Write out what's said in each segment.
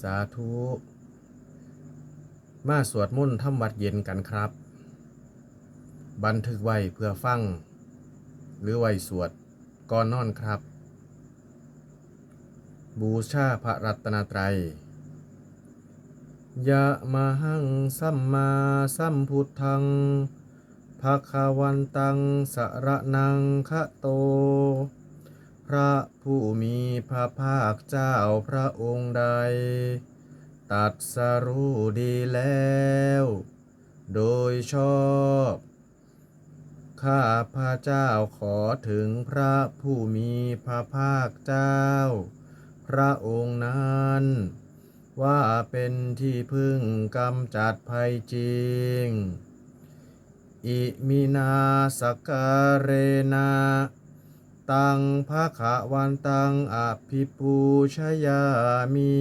สาธุ มาสวดมนต์ทำวัดเย็นกันครับ บันทึกไว้เพื่อฟัง หรือไว้สวดก่อนนอนครับ บูชาพระรัตนตรัยยะมาหังสัมมาสัมพุทธังภะคะวันตังสระนังคะโต พระผู้มีพระภาคเจ้าพระองค์ใด ตัดสรู้ดีแล้ว โดยชอบ ข้าพระเจ้าขอถึงพระผู้มีพระภาคเจ้า พระองค์นั้น ว่าเป็นที่พึ่งกำจัดภัยจริง อิมินาสการเรนา ตังภะคะวันตังอภิปูชยามิ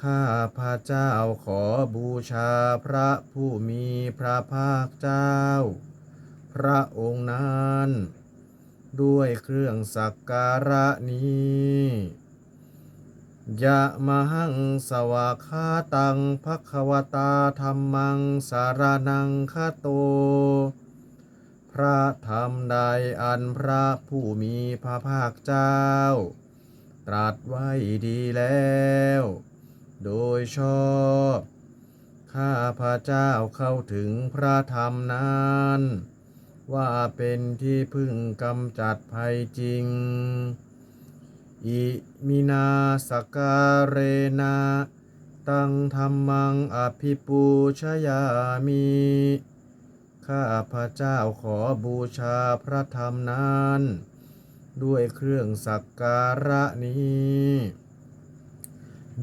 ข้าพระเจ้าขอบูชาพระผู้มีพระภาคเจ้า พระองค์นั้น ด้วยเครื่องสักการะนี้ยะมหังสวากขาตังภควตาธรรมังสารนังคโต ระธรรมใดอันพระผู้มีพระภาคเจ้า ตรัสไว้ดีแล้ว โดยชอบ ข้าพระเจ้าเข้าถึงพระธรรมนั้น ว่าเป็นที่พึ่งกำจัดภัยจริง อิมินาสการเรนาตังธรรมังอภิปูชยามิ ข้าพระเจ้าขอบูชาพระธรรมนั้น ด้วยเครื่องสักการะนี้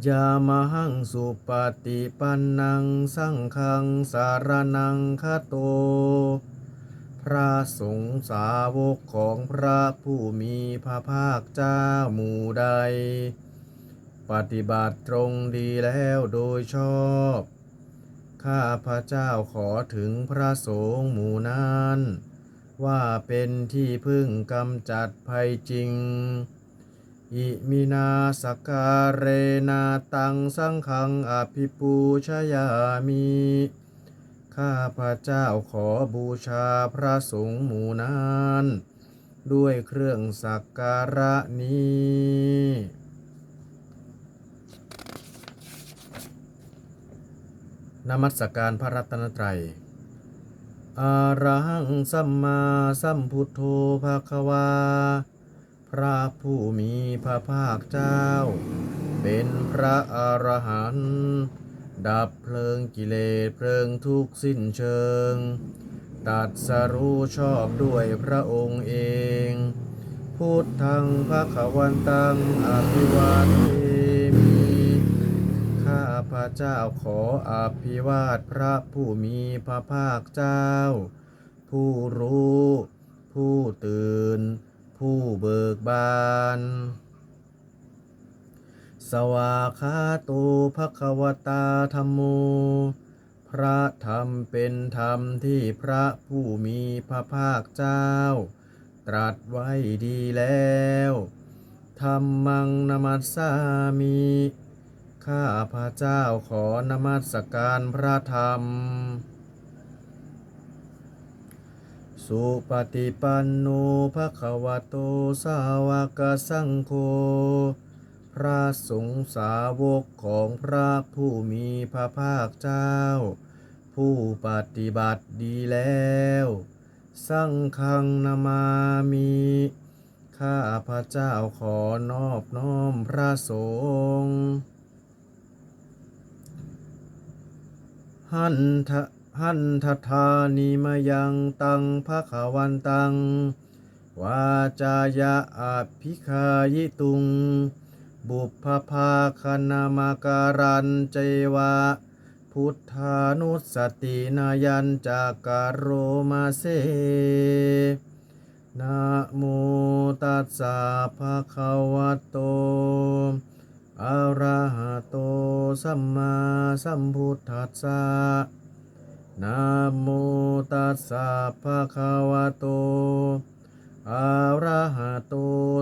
ยามหังสุปฏิปันนังสังฆังสารนังคโต พระสงฆ์สาวกของพระผู้มีพระภาคเจ้าหมู่ใด ปฏิบัติตรงดีแล้วโดยชอบ ข้าพระเจ้าขอถึงพระสงฆ์หมู่นั้น ว่าเป็นที่พึ่งกำจัดภัยจริง อิมินาสการเรนาตังสังขังอภิปูชยามิข้าพระเจ้าขอบูชาพระสงฆ์หมู่นั้น ด้วยเครื่องสักการะนี้ นมัสการพระรัตนตรัยอาระหังสัมมาสัมพุทโธภะควา พระผู้มีพระภาคเจ้า เป็นพระอรหันต์ดับเพลิงกิเลสเพลิงทุกข์สิ้นเชิง ตัดสรู้ชอบด้วยพระองค์เอง พุทธังพระขวันตังอภิวาเทมิาพระเจ้าขออภิวาทพระผู้มีพระภาคเจ้า ผู้รู้ ผู้ตื่น ผู้เบิกบาน สวากาโตภควตาธรรมโม พระธรรมเป็นธรรมที่พระผู้มีพระภาคเจ้า ตรัสไว้ดีแล้วธรรมังนมัสสามิ ข้าพระเจ้าขอนมัสการพระธรรม สุปฏิปันโนภะคะวะโตสาวกสังโฆ พระสงฆ์สาวกของพระผู้มีพระภาคเจ้า ผู้ปฏิบัติดีแล้ว สังฆังนามามิข้าพระเจ้าขอนอบน้อมพระสงฆ์ หันทะหันทธานิมยังตังภะคะวันตัง วาจายะอภิคายิตุง บุพภาคณามการันเจวะ พุทธานุสตินายันจากการโรมาเซนะโมตัสสะภะคะวะโต อะระหะโตสัมมาสัมพุทธัสสะนะโมตัสสะภะคะวะโตอะระหะโต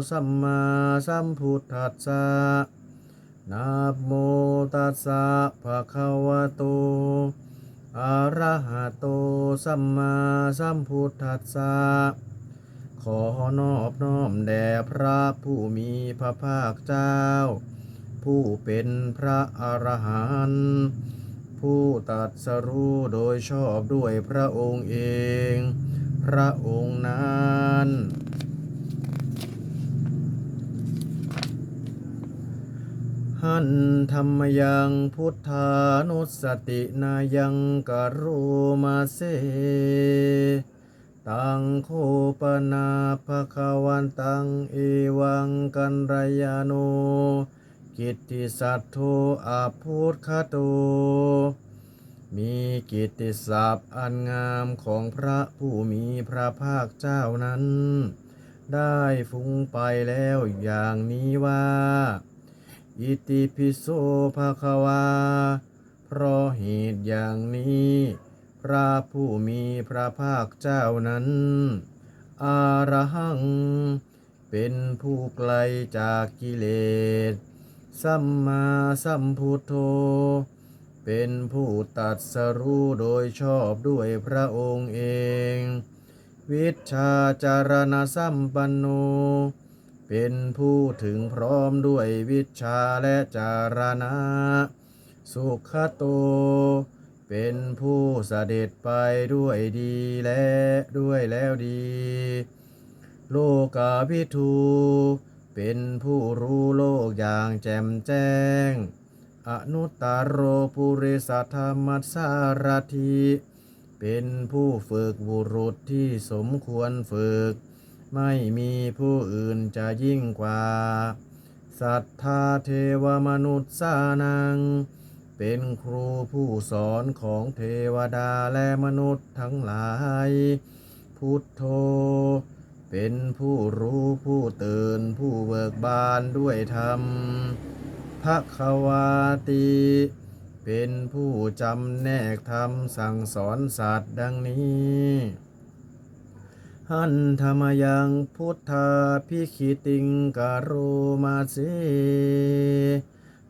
สัมมาสัมพุทธัสสะนะโมตัสสะภะคะวะโตอะระหะโตสัมมาสัมพุทธัสสะขอนอบน้อมแด่พระผู้มีพระภาคเจ้า ผู้เป็นพระอรหันต์ผู้ตัดสรู้โดยชอบด้วยพระองค์เอง พระองค์นั้นหันธรรมยังพุทธานุสตินายังกโรมาเซตังโคปนาภควันตังเอวังกันรยาโน กิตติสัตโธอาพุทธโตมีกิตติศัพท์อันงามของพระผู้มีพระภาคเจ้านั้น ได้ฟุ้งไปแล้วอย่างนี้ว่า อิติปิโสภะคะวา เพราะเหตุอย่างนี้ พระผู้มีพระภาคเจ้านั้น อารหัง เป็นผู้ไกลจากกิเลส สัมมาสัมพุทโธ เป็นผู้ตัดสรู้โดยชอบด้วยพระองค์เอง วิชาจารณสัมปันโน เป็นผู้ถึงพร้อมด้วยวิชาและจารณะ สุขโต เป็นผู้เสด็จไปด้วยดีและด้วยแล้วดี โลกาภิทู เป็นผู้รู้โลกอย่างแจ่มแจ้ง อนุตตรโรปุริสัทธรรมสารถิเป็นผู้ฝึกบุรุษที่สมควรฝึก ไม่มีผู้อื่นจะยิ่งกว่า สัทธาเทวมนุษย์สานัง เป็นครูผู้สอนของเทวดาและมนุษย์ทั้งหลาย พุทโธ เป็นผู้รู้ผู้ตื่นผู้เบิกบานด้วยธรรมภควาติเป็นผู้จำแนกธรรมสั่งสอนสัตว์ดังนี้หันธรรมยังพุทธาพิคิติงกโรมาเส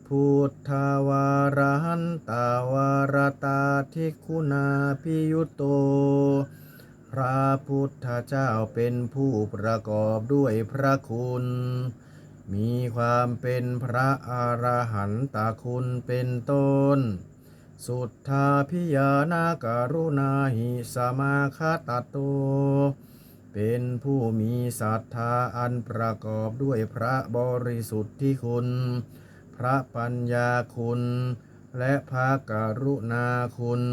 พุทธาวารันตาวารตาทิคุณาพิยุตโต พระพุทธเจ้าเป็นผู้ประกอบด้วยพระคุณ มีความเป็นพระอรหันตคุณเป็นต้น สุทธาพิยานาการุณาหิสมาคตโต เป็นผู้มีศรัทธาอันประกอบด้วยพระบริสุทธิคุณ พระปัญญาคุณ และพระกรุณาคุณ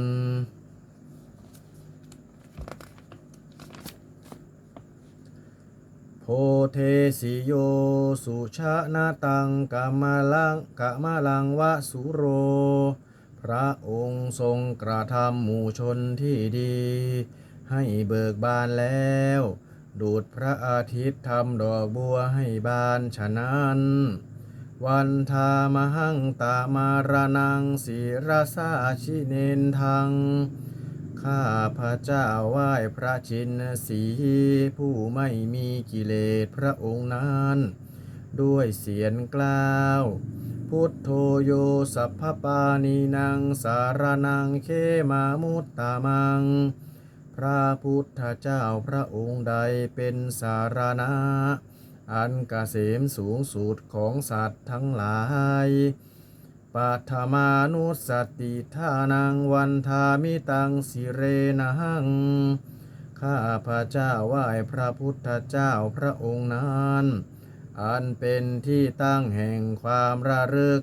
โพเทสิโย สุชานาตังกามลังกามลังวะสุโร พระองค์ทรงกระทำหมู่ชนที่ดี ให้เบิกบานแล้ว ดูดพระอาทิตย์ทำดอกบัวให้บานฉะนั้น วันทามหังตามารนังศิรสาชิเนนทัง ข้าพระเจ้าไหว้พระชินสีผู้ไม่มีกิเลสพระองค์นั้น ด้วยเสียงกล่าว พุทโธโยสัพพปานีนางสารนังเคมามุตตามัง พระพุทธเจ้าพระองค์ใดเป็นสารณะ อันกเกษมสูงสุดของสัตว์ทั้งหลาย ปัทมานุสติทานังวันทามิตังสิเรนัง ข้าพระเจ้าไหว้พระพุทธเจ้าพระองค์นั้น อันเป็นที่ตั้งแห่งความระลึก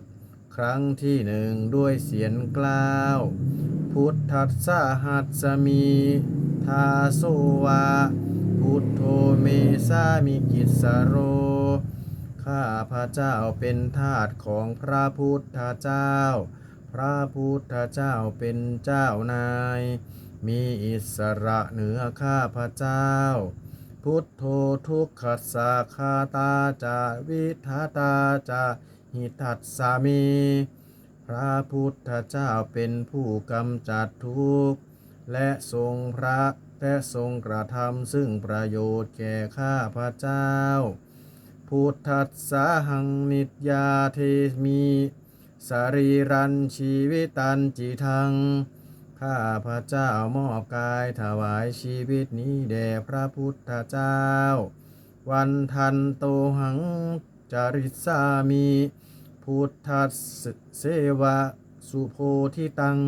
ครั้งที่หนึ่งด้วยเสียงกล่าว พุทธัสสะหัสสมีทาโสวา พุทโธเมสามิกิสโร ข้าพระเจ้าเป็นทาสของพระพุทธเจ้า พระพุทธเจ้าเป็นเจ้านาย มีอิสระเหนือข้าพระเจ้า พุทโธทุกขสาคาตาจาวิทาตาจาหิทัสสามี พระพุทธเจ้าเป็นผู้กำจัดทุกข์และทรงพระและทรงกระทำซึ่งประโยชน์แก่ข้าพระเจ้า พุทธัสสะหังนิจยาเทมีสรีรันชีวิตันจิทัง ข้าพระเจ้ามอบกายถวายชีวิตนี้แด่พระพุทธเจ้า วันทันโตหังจาริสามี พุทธัสเสวะสุโพธิตัง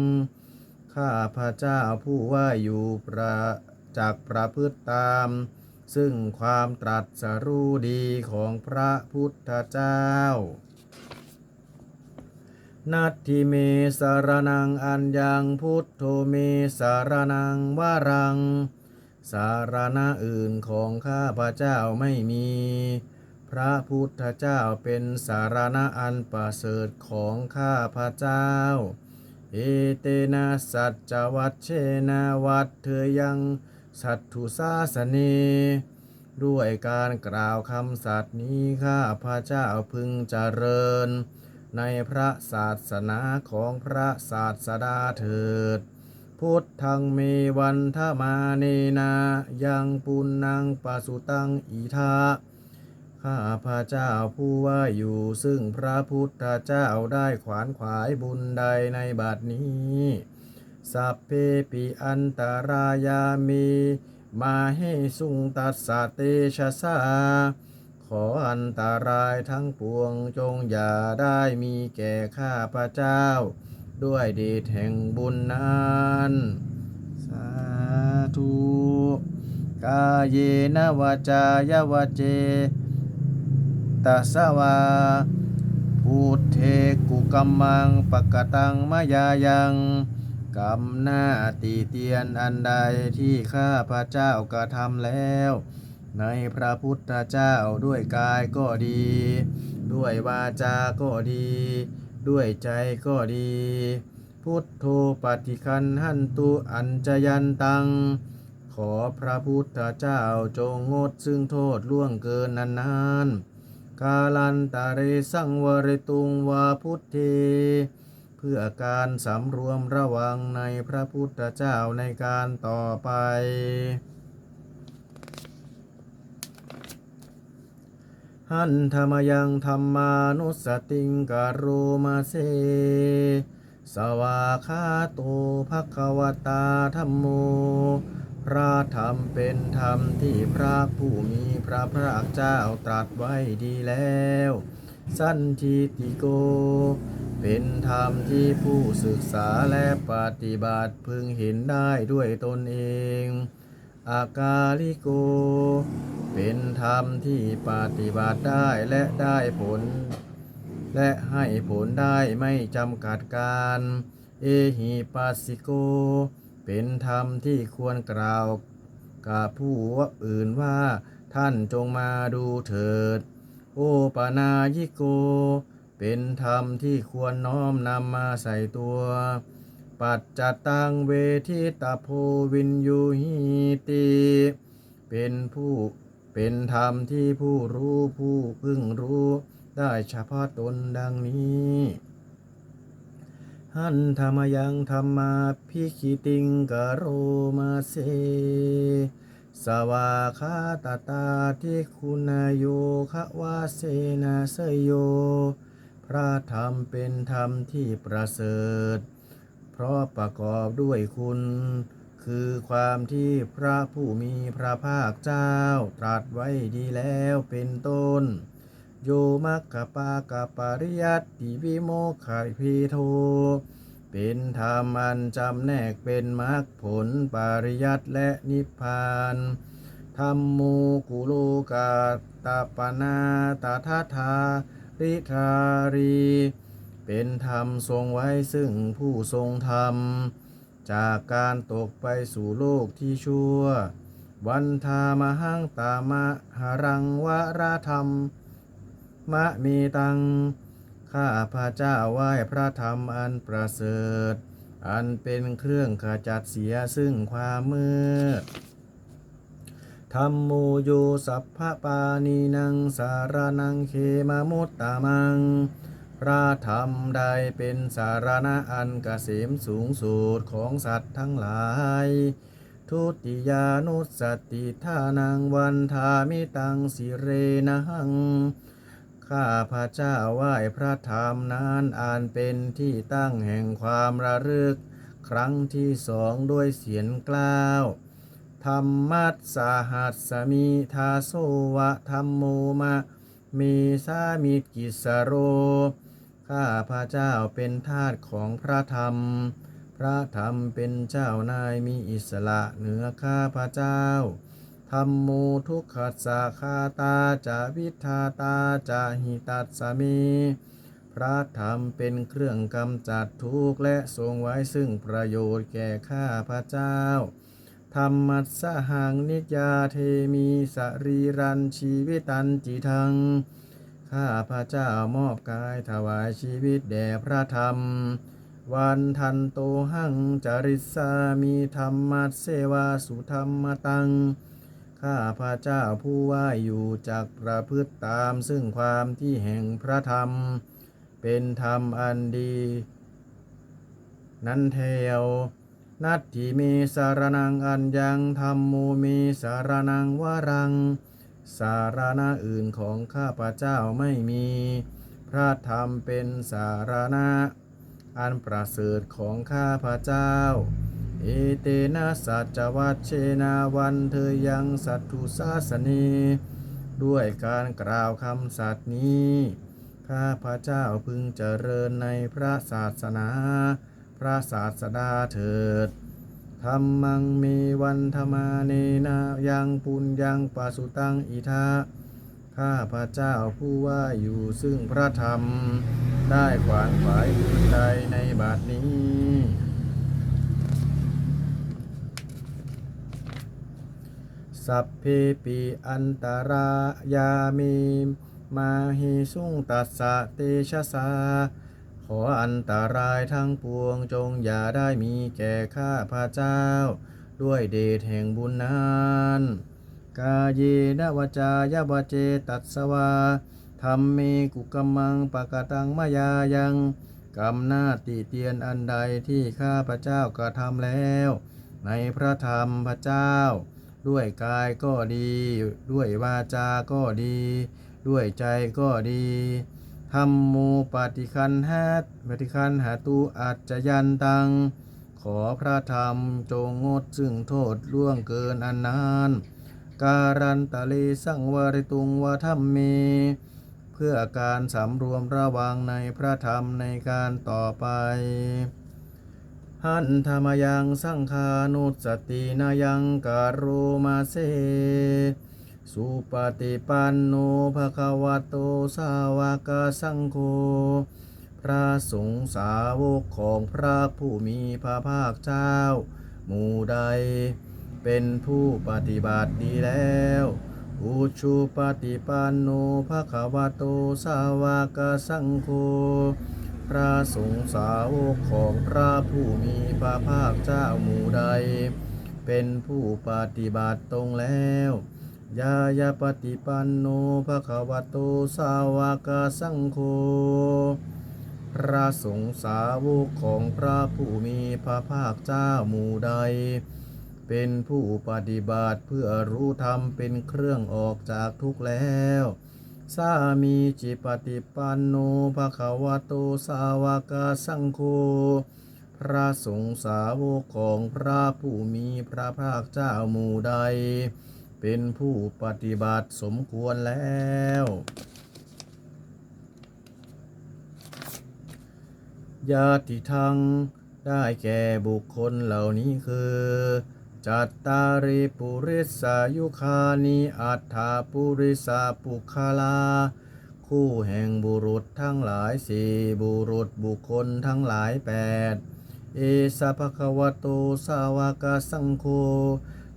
ข้าพระเจ้าผู้ว่าอยู่ประจากประพฤติตาม ซึ่งความตรัสรู้ดีของพระพุทธเจ้า นัตถิเมสารนังอัญญังพุทโธเมสารนังวารัง สารณะอื่นของข้าพระเจ้าไม่มี พระพุทธเจ้าเป็นสารณะอันประเสริฐของข้าพระเจ้าเอเตนะสัจจวัชเชนะวัดเธอยัง สัตถุสาสเนด้วยการกล่าวคำสัตย์นี้ข้าพระเจ้าพึงเจริญ ในพระศาสนาของพระศาสดาเถิด พุทธังเมวันทมาเนนายังปุณนังปสุตังอีทาข้าพระเจ้าผู้ว่าอยู่ซึ่งพระพุทธเจ้าได้ขวานขวายบุญใดในบัดนี้ สัพเพปิอันตรายามีมาให้สุงตัสสะเตชะสาขออันตรายทั้งปวงจงอย่าได้มีแก่ข้าพระเจ้า ด้วยเดชแห่งบุญนั้นสาธุกาเยนวาจายาวเจตัสสวาพุทเทกุกัมมังปะกตังมายายัง กรรมหน้าตีเตียนอันใดที่ข้าพระเจ้ากระทำแล้ว ในพระพุทธเจ้าด้วยกายก็ดี ด้วยวาจาก็ดี ด้วยใจก็ดี พุทโธปฏิคันหันตุอัญจยันตัง ขอพระพุทธเจ้าจงงดซึ่งโทษล่วงเกินนานานๆกาลันตาเรสังวริตุงวาพุทเท เพื่อการสำรวมระวังในพระพุทธเจ้าในการต่อไป หันธรรมยังธรรมานุสติงกโรมาเซ สวาคาโตภควตาธรรมโม พระธรรมเป็นธรรมที่พระผู้มีพระภาคเจ้าตรัสไว้ดีแล้ว สันทิติโก เป็นธรรมที่ผู้ศึกษาและปฏิบัติพึงเห็นได้ด้วยตนเอง อากาลิโก เป็นธรรมที่ปฏิบัติได้และได้ผล และให้ผลได้ไม่จำกัดการ เอหิปัสสิโก เป็นธรรมที่ควรกล่าวกับผู้อื่นว่าท่านจงมาดูเถิด โอปานายิโก เป็นธรรมที่ควรน้อมนำมาใส่ตัว ปัจจตังเวทิตาโพวินยูหิติ เป็นผู้เป็นธรรมที่ผู้รู้ผู้พึงรู้ได้เฉพาะตนดังนี้หันธรรมยังธรรมาพิคิติงกโรมาเซสวาคาตาตาทิคุณโยคะวาเสนาเสยโย ระธรรมเป็นธรรมที่ประเสริฐ เพราะประกอบด้วยคุณ คือความที่พระผู้มีพระภาคเจ้า ตรัสไว้ดีแล้วเป็นต้น โยมัคคปากปริยัติวิโมกขพีโทเป็นธรรมอันจำแนกเป็นมรรคผลปริยัตและนิพพานธรรมมูกุโลกาตาปนาตาทาทา ริธารี เป็นธรรมทรงไว้ซึ่งผู้ทรงธรรม จากการตกไปสู่โลกที่ชั่ว วันทามหังตามะหรังวราธรรม มะมีตัง ข้าพระเจ้าไหว้พระธรรมอันประเสริฐ อันเป็นเครื่องขจัดเสียซึ่งความมืด ธรรมโมโยสัพพปานีนังสารนังเคมมุตตามัง พระธรรมใดเป็นสารณะอันกเกษมสูงสุดของสัตว์ทั้งหลาย ทุติยานุสติทานังวันทามิตังสิเรนัง ข้าพระเจ้าไหว้พระธรรมนั้นอ่านเป็นที่ตั้งแห่งความระลึก ครั้งที่สองด้วยเสียงกล้าว ธรรมัสสาหัสสมิทาโสวะธรรมโมมะมีสามิกิสโร ข้าพระเจ้าเป็นทาสของพระธรรม พระธรรมเป็นเจ้านายมีอิสระเหนือข้าพระเจ้า ธรรมโมทุกขัสสะคาตาจะวิทาตาจะหิตัสสมี พระธรรมเป็นเครื่องกำจัดทุกข์และทรงไว้ซึ่งประโยชน์แก่ข้าพระเจ้า ธรรมัสสหังนิจยาเทมีสรีรันชีวิตันจิทัง ข้าพระเจ้ามอบกายถวายชีวิตแด่พระธรรม วันทันโตหังจริสามีธรรมัสเสวาสุธรรมตัง ข้าพระเจ้าผู้ว่าอยู่จากประพฤติตามซึ่งความที่แห่งพระธรรม เป็นธรรมอันดี นั้นเทว นัตถิเมสารนังอันยังธรรมโมเมสารนังวรัง สารณะอื่นของข้าพเจ้าไม่มี พระธรรมเป็นสารณะ อันประเสริฐของข้าพเจ้า เอเตนะสัจวัชเชนาวันเธอยังสัตถุสาสนีด้วยการกล่าวคำสัตย์นี้ ข้าพระเจ้าพึงเจริญในพระศาสนา พระศาสดาเถิดธรรมังมีวันธรรมาเนนายังปุญยังปาสุตังอิทาข้าพระเจ้าผู้ว่าอยู่ซึ่งพระธรรม ได้ขวานฝ่ายอื่ใดในบัดนี้ สัพเพปีอันตรายามี มาหิสุงตัสสะเตชะสา ออันตรายทั้งปวงจงอย่าได้มีแก่ข้าพระเจ้า ด้วยเดชแห่งบุญนั้นกาเยนวจายาวเจตัสวาธรรมเมกุกมมังปะกตังมายายังกรรมหน้าติเตียนอันใดที่ข้าพระเจ้ากระทำแล้ว ในพระธรรมพระเจ้า ด้วยกายก็ดี ด้วยวาจาก็ดี ด้วยใจก็ดี ธรรมโมปฏิคันหาปฏิคันหาตุอัจจยันตัง ขอพระธรรมจงงดซึ่งโทษล่วงเกินอันนานการันตะเลสังวริตุงวะธรรมเม เพื่อการสำรวมระวังในพระธรรมในการต่อไป หันธรรมยังสังคานุสตินายังการุมาเส สุปฏิปันโนภะคะวะโตสาวกสังโฆ พระสงฆ์สาวกของพระผู้มีพระภาคเจ้า หมู่ใด เป็นผู้ปฏิบัติดีแล้ว อุชุปฏิปันโนภะคะวะโตสาวกสังโฆ พระสงฆ์สาวกของพระผู้มีพระภาคเจ้าหมู่ใด เป็นผู้ปฏิบัติตรงแล้ว ยายาปฏิปันโนภะคะวะโตสาวกสังโฆ พระสงฆ์สาวกของพระผู้มีพระภาคเจ้าหมู่ใด เป็นผู้ปฏิบัติเพื่อรู้ธรรมเป็นเครื่องออกจากทุกข์แล้ว สามีจิปฏิปันโนภะคะวะโตสาวกสังโฆ พระสงฆ์สาวกของพระผู้มีพระภาคเจ้าหมู่ใด เป็นผู้ปฏิบัติสมควรแล้ว ญาติทังได้แก่บุคคลเหล่านี้คือ จัตตาริปุริสายุคานิอัฏฐาปุริสาปุคาลา คู่แห่งบุรุษทั้งหลายสี่บุรุษบุคคลทั้งหลายแปดเอสะภคะวโตสาวกสังโฆ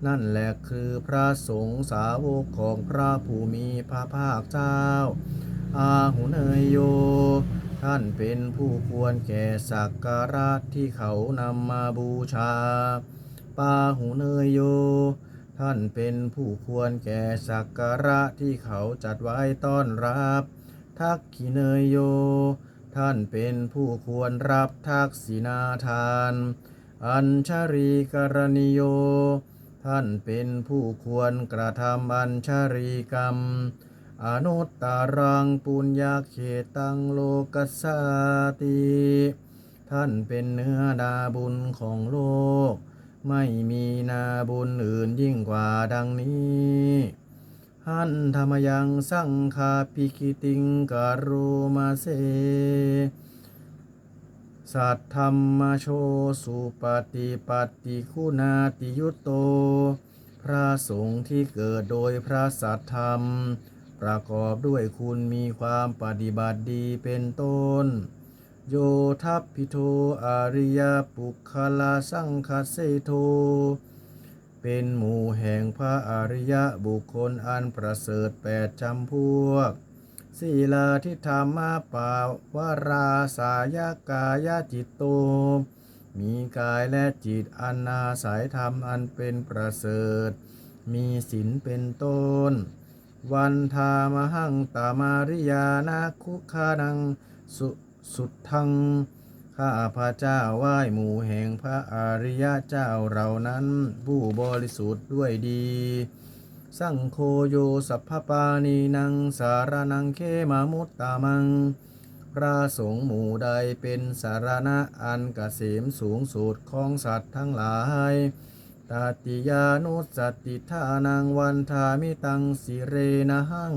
นั่นแหละคือพระสงฆ์สาวกของพระผู้มีพระภาคเจ้า อาหุเนยโย ท่านเป็นผู้ควรแก่สักการะที่เขานำมาบูชา ปาหุเนยโย ท่านเป็นผู้ควรแก่สักการะที่เขาจัดไว้ต้อนรับ ทักขิเนยโย ท่านเป็นผู้ควรรับทักษินาทาน อัญชรีกรณิโย ท่านเป็นผู้ควรกระทำบัญชารีกรรม อนุตตารังปุญญาเขตังโลกัสสาติท่านเป็นเนื้อนาบุญของโลก ไม่มีนาบุญอื่นยิ่งกว่าดังนี้หันธรรมยังสังคาปิกิติงกโรมาเซ สัทธรรมโชสุปฏิปัติคุณาติยุตโต พระสงฆ์ที่เกิดโดยพระสัทธรรม ประกอบด้วยคุณมีความปฏิบัติดีเป็นต้น โยทัพพิโทอาริยปุคลาสังคเสโท เป็นหมู่แห่งพระอริยบุคคลอันประเสริฐแปดจำพวก ศีลาทิธรรมาปาวาราสายกายจิตโต มีกายและจิตอันนาสายธรรมอันเป็นประเสริฐ มีศีลเป็นต้น วันทามหังตามาริยานาคุคานังสุสุดทัง ข้าพระเจ้าไหว้หมู่แห่งพระอริยเจ้าเหล่านั้น ผู้บริสุทธิ์ด้วยดี สังโฆโยสัพพปานีนังสารนังเคมามุตตามัง พระสงฆ์หมู่ใดเป็นสารณะอันกเกษมสูงสุดของสัตว์ทั้งหลายตาติยานุสติทานังวันทามิตังสิเรนะหัง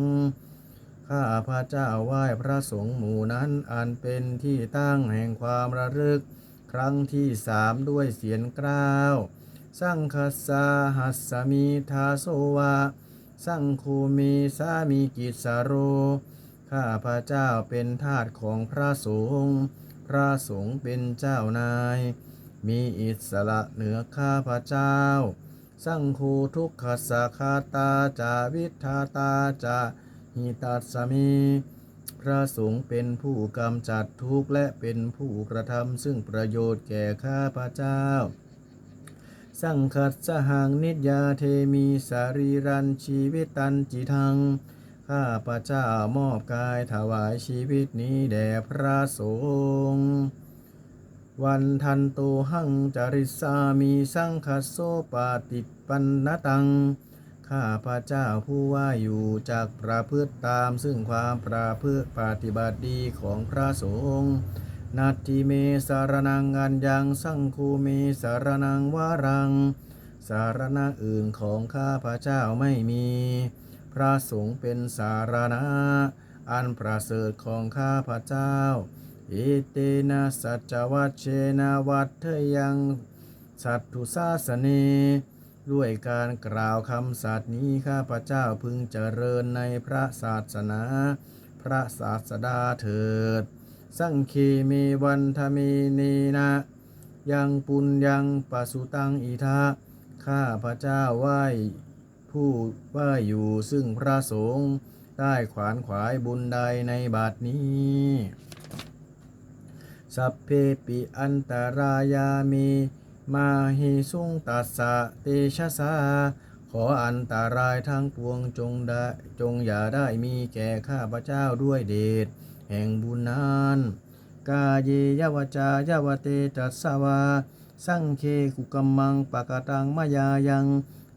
ข้าพระเจ้าไหว้พระสงฆ์หมู่นั้นอันเป็นที่ตั้งแห่งความระลึก ครั้งที่สามด้วยเสียงกล้าว สังคัสสาหัสสมีทาโสวะ สังคูมีสามีกิจสโร ข้าพระเจ้าเป็นทาสของพระสงฆ์พระสงฆ์เป็นเจ้านาย มีอิสระเหนือข้าพระเจ้า สังคูทุกขสาคาตาจาวิทาตาจาหิตัสสมี พระสงฆ์เป็นผู้กำจัดทุกข์และเป็นผู้กระทำซึ่งประโยชน์แก่ข้าพระเจ้า สังคัสสหังนิจยาเทมีสารีรันชีวิตันจิทัง ข้าพระเจ้ามอบกายถวายชีวิตนี้แด่พระสงฆ์วันทันโตหังจริสามีสังคัสโสปาติปันนตัง ข้าพระเจ้าผู้ว่าอยู่จากประพฤติตามซึ่งความประพฤติปฏิบัติดีของพระสงฆ์ นัตติเมสารนังอันยังสังคูเมสารนังวารัง สารณะอื่นของข้าพระเจ้าไม่มี พระสงฆ์เป็นสารณะ อันประเสริฐของข้าพระเจ้า อิเตนะสัจวัชเชนะวัฏเทยัง สัตถุสาสเน ด้วยการกล่าวคำสัตย์นี้ข้าพระเจ้าพึงเจริญในพระศาสนา พระศาสดาเถิด สังคีเมวันทเมเนนะ ยังปุญยังปัสุตังอิทะข้าพระเจ้าไหว้ผู้ไหว้อยู่ซึ่งพระสงฆ์ได้ขวานขวายบุญใดในบัดนี้ สัพเพปิอันตรายามีมาหิสุงตัสสะเตชะสา ขออันตรายทั้งปวงจงได้จงอย่าได้มีแก่ข้าพระเจ้าด้วยเดช แห่งบุญนั้นกาเยยวจายวเตจัสวา สังเคกุกัมมังปะกตังมายายัง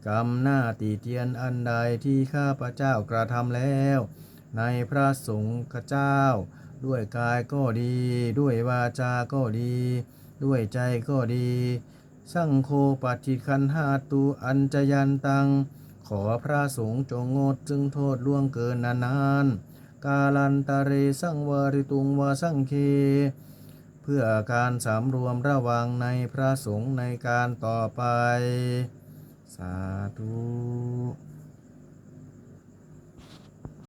กรรมหน้าตีเตียนอันใดที่ข้าพระเจ้ากระทำแล้ว ในพระสงฆ์เจ้า ด้วยกายก็ดี ด้วยวาจา ก็ดี ด้วยใจก็ดี สังโฆปัจจิคันหาตุอัญจยันตัง ขอพระสงฆ์จงงดจึงโทษล่วงเกินนานๆ กาลันตเรสังวริตุงวาสังเค เพื่อการสำรวมระวังในพระสงฆ์ในการต่อไป สาธุ